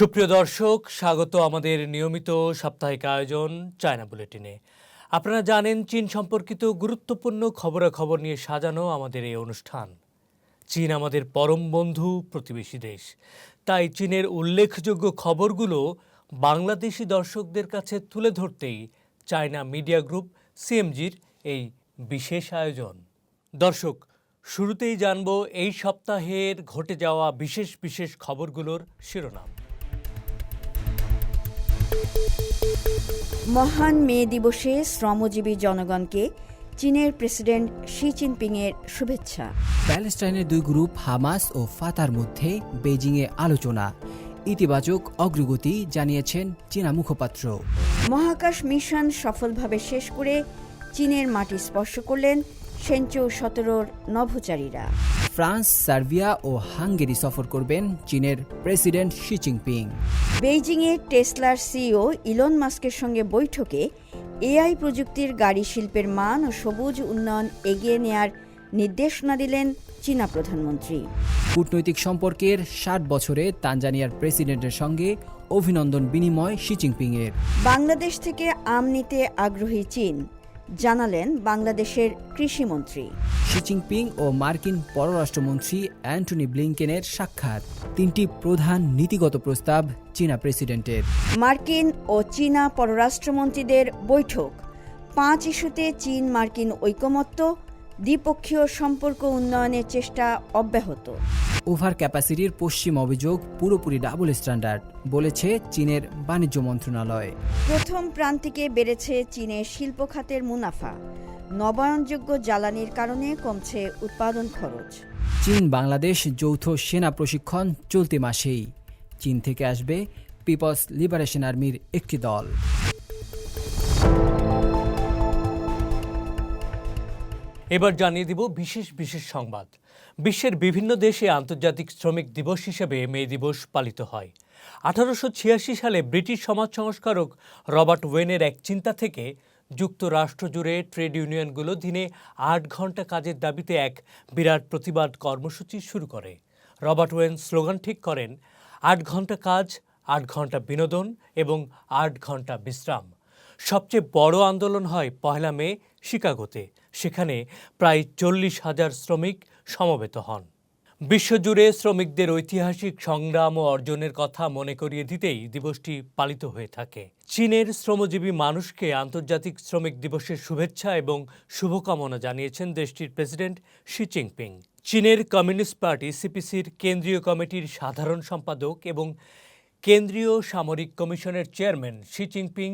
সুপ্রিয় দর্শক, স্বাগত আমাদের নিয়মিত সাপ্তাহিক আয়োজন চায়না বুলেটিনে। আপনারা জানেন, চীন সম্পর্কিত গুরুত্বপূর্ণ খবরাখবর নিয়ে সাজানো আমাদের এই অনুষ্ঠান। চীন আমাদের পরম বন্ধু প্রতিবেশী দেশ। তাই চীনের উল্লেখযোগ্য খবরগুলো বাংলাদেশি দর্শকদের কাছে তুলে ধরতেই চায়না মিডিয়া গ্রুপ সিএমজির এই বিশেষ আয়োজন। দর্শক, শুরুতেই জানব, এই সপ্তাহের ঘটে যাওয়া বিশেষ বিশেষ খবরগুলোর শিরোনাম। মহান মে দিবসে শ্রমজীবী জনগণকে চীনের প্রেসিডেন্ট শি জিনপিংয়ের শুভেচ্ছা। প্যালেস্টাইনের দুই গ্রুপ হামাস ও ফাতার মধ্যে বেজিংয়ে আলোচনা। ইতিবাচক অগ্রগতি জানিয়েছেন চীনা মুখপাত্র। মহাকাশ মিশন সফলভাবে শেষ করে চীনের মাটি স্পর্শ করলেন সেঞ্চু সতেরোর নভোচারীরা। ফ্রান্স সার্বিয়া ও হাঙ্গেরি সফর করবেন চীনের প্রেসিডেন্ট শি জিনপিং। বেইজিংয়ে টেসলার সিইও ইলন মাস্কের সঙ্গে বৈঠকে এআই প্রযুক্তির গাড়ি শিল্পের মান ও সবুজ উন্নয়ন এগিয়ে নেয়ার নির্দেশনা দিলেন চীনা প্রধানমন্ত্রী। কূটনৈতিক সম্পর্কের ষাট বছরে তানজানিয়ার প্রেসিডেন্টের সঙ্গে অভিনন্দন বিনিময় শি জিনপিংয়ের। বাংলাদেশ থেকে আম নিতে আগ্রহী চীন। জানালেন বাংলাদেশের কৃষিমন্ত্রী। শি জিনপিং ও মার্কিন পররাষ্ট্রমন্ত্রী অ্যান্টনি ব্লিংকেনের সাক্ষাৎ। তিনটি প্রধান নীতিগত প্রস্তাব চীনা প্রেসিডেন্টের। মার্কিন ও চীনা পররাষ্ট্রমন্ত্রীদের বৈঠক। পাঁচ ইস্যুতে চীন মার্কিন ঐকমত্য দ্বিপক্ষীয় সম্পর্ক উন্নয়নের চেষ্টা অব্যাহত। ওভার ক্যাপাসিটির পশ্চিম অভিযোগ পুরোপুরি ডাবল স্ট্যান্ডার্ড বলেছে চীনের বাণিজ্য মন্ত্রণালয়। প্রথম প্রান্তিকে বেড়েছে চীনের শিল্প খাতের মুনাফা। নবায়নযোগ্য জ্বালানির কারণে কমছে উৎপাদন খরচ। চীন বাংলাদেশ যৌথ সেনা প্রশিক্ষণ চলতি মাসেই। চীন থেকে আসবে পিপলস লিবারেশন আর্মির একটি দল। এবার জানিয়ে দিব বিশেষ বিশেষ সংবাদ। বিশ্বের বিভিন্ন দেশে আন্তর্জাতিক শ্রমিক দিবস হিসেবে মে দিবস পালিত হয়। আঠারোশো ছিয়াশি সালে ব্রিটিশ সমাজ সংস্কারক রবার্ট ওয়েনের এক চিন্তা থেকে যুক্তরাষ্ট্র জুড়ে ট্রেড ইউনিয়নগুলো দিনে আট ঘণ্টা কাজের দাবিতে এক বিরাট প্রতিবাদ কর্মসূচি শুরু করে। রবার্ট ওয়েন স্লোগান ঠিক করেন, আট ঘণ্টা কাজ, আট ঘণ্টা বিনোদন এবং আট ঘণ্টা বিশ্রাম। সবচেয়ে বড় আন্দোলন হয় পহেলা মে শিকাগোতে। সেখানে প্রায় চল্লিশ হাজার শ্রমিক সমবেত হন। বিশ্বজুড়ে শ্রমিকদের ঐতিহাসিক সংগ্রাম ও অর্জনের কথা মনে করিয়ে দিতেই দিবসটি পালিত হয়ে থাকে। চীনের শ্রমজীবী মানুষকে আন্তর্জাতিক শ্রমিক দিবসের শুভেচ্ছা এবং শুভকামনা জানিয়েছেন দেশটির প্রেসিডেন্ট শি জিনপিং। চীনের কমিউনিস্ট পার্টি সিপিসির কেন্দ্রীয় কমিটির সাধারণ সম্পাদক এবং কেন্দ্রীয় সামরিক কমিশনের চেয়ারম্যান শি জিনপিং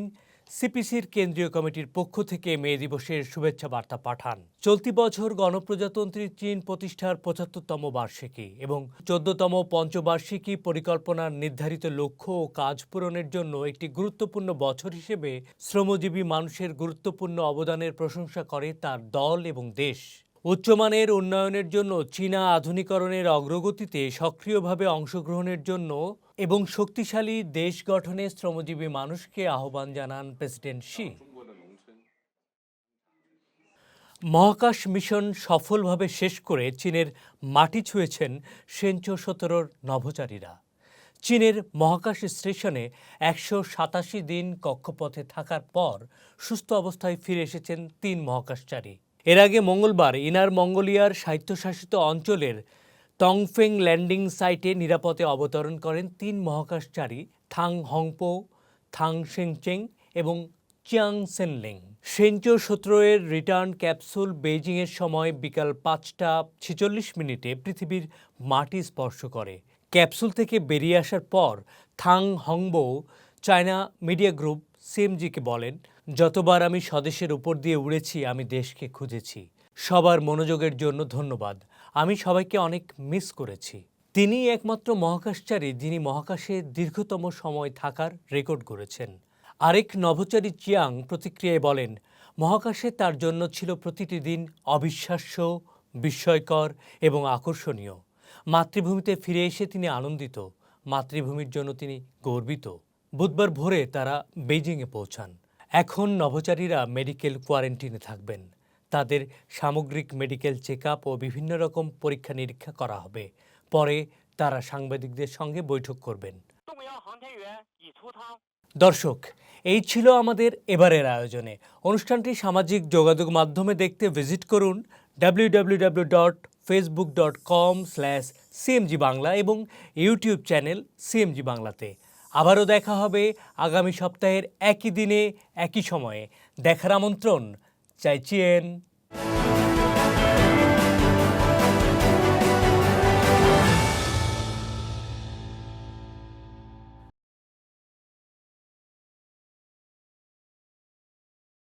সিপিসির কেন্দ্রীয় কমিটির পক্ষ থেকে মে দিবসের শুভেচ্ছা বার্তা পাঠান। চলতি বছর গণপ্রজাতন্ত্রী চীন প্রতিষ্ঠার পঁচাত্তরতম বার্ষিকী এবং চোদ্দতম পঞ্চবার্ষিকী পরিকল্পনার নির্ধারিত লক্ষ্য ও কাজ পূরণের জন্য একটি গুরুত্বপূর্ণ বছর হিসেবে শ্রমজীবী মানুষের গুরুত্বপূর্ণ অবদানের প্রশংসা করে তার দল এবং দেশ। উচ্চমানের উন্নয়নের জন্য চীনা আধুনিকরণের অগ্রগতিতে সক্রিয়ভাবে অংশগ্রহণের জন্য এবং শক্তিশালী দেশ গঠনে শ্রমজীবী মানুষকে আহ্বান জানান প্রেসিডেন্ট শি। মহাকাশ মিশন সফলভাবে শেষ করে চীনের মাটি ছুঁয়েছেন সেঞ্চো সতেরোর নভোচারীরা। চীনের মহাকাশ স্টেশনে একশো সাতাশি দিন কক্ষপথে থাকার পর সুস্থ অবস্থায় ফিরে এসেছেন তিন মহাকাশচারী। এর আগে মঙ্গলবার ইনার মঙ্গোলিয়ার স্বায়ত্তশাসিত অঞ্চলের টংফেং ল্যান্ডিং সাইটে নিরাপদে অবতরণ করেন তিন মহাকাশচারী, থাং হংপো, থাং সেংচেং এবং চিয়াং সেনলিং। সেঞ্চো সতেরো রিটার্ন ক্যাপসুল বেইজিংয়ের সময় বিকাল পাঁচটা ছেচল্লিশ মিনিটে পৃথিবীর মাটি স্পর্শ করে। ক্যাপসুল থেকে বেরিয়ে আসার পর Tang Hongbo China media group সিএমজিকে বলেন, যতবার আমি স্বদেশের উপর দিয়ে উড়েছি, আমি দেশকে খুঁজেছি। সবার মনোযোগের জন্য ধন্যবাদ। আমি সবাইকে অনেক মিস করেছি। তিনি একমাত্র মহাকাশচারী যিনি মহাকাশে দীর্ঘতম সময় থাকার রেকর্ড করেছেন। আরেক নভোচারী চিয়াং প্রতিক্রিয়ায় বলেন, মহাকাশে তার জন্য ছিল প্রতিটি দিন অবিশ্বাস্য, বিস্ময়কর এবং আকর্ষণীয়। মাতৃভূমিতে ফিরে এসে তিনি আনন্দিত। মাতৃভূমির জন্য তিনি গর্বিত। বুধবার ভোরে তারা বেইজিংয়ে পৌঁছান। এখন নভোচারীরা মেডিকেল কোয়ারেন্টিনে থাকবেন। তাদের সামগ্রিক মেডিকেল চেক ও বিভিন্ন রকম পরীক্ষা নিরীক্ষা করা হবে। পরে তারা সাংবাদিকদের সঙ্গে বৈঠক করবেন। দর্শক, এই ছিল আমাদের এবারের আয়োজনে। অনুষ্ঠানটি সামাজিক যোগাযোগ মাধ্যমে দেখতে ভিজিট করুন W W W dot Facebook dot com slash CMG Bangla এবং ইউটিউব চ্যানেল সিএমজি বাংলাতে আবারও দেখা হবে আগামী সপ্তাহের একই দিনে, একই সময়ে। দেখার আমন্ত্রণ। 再见。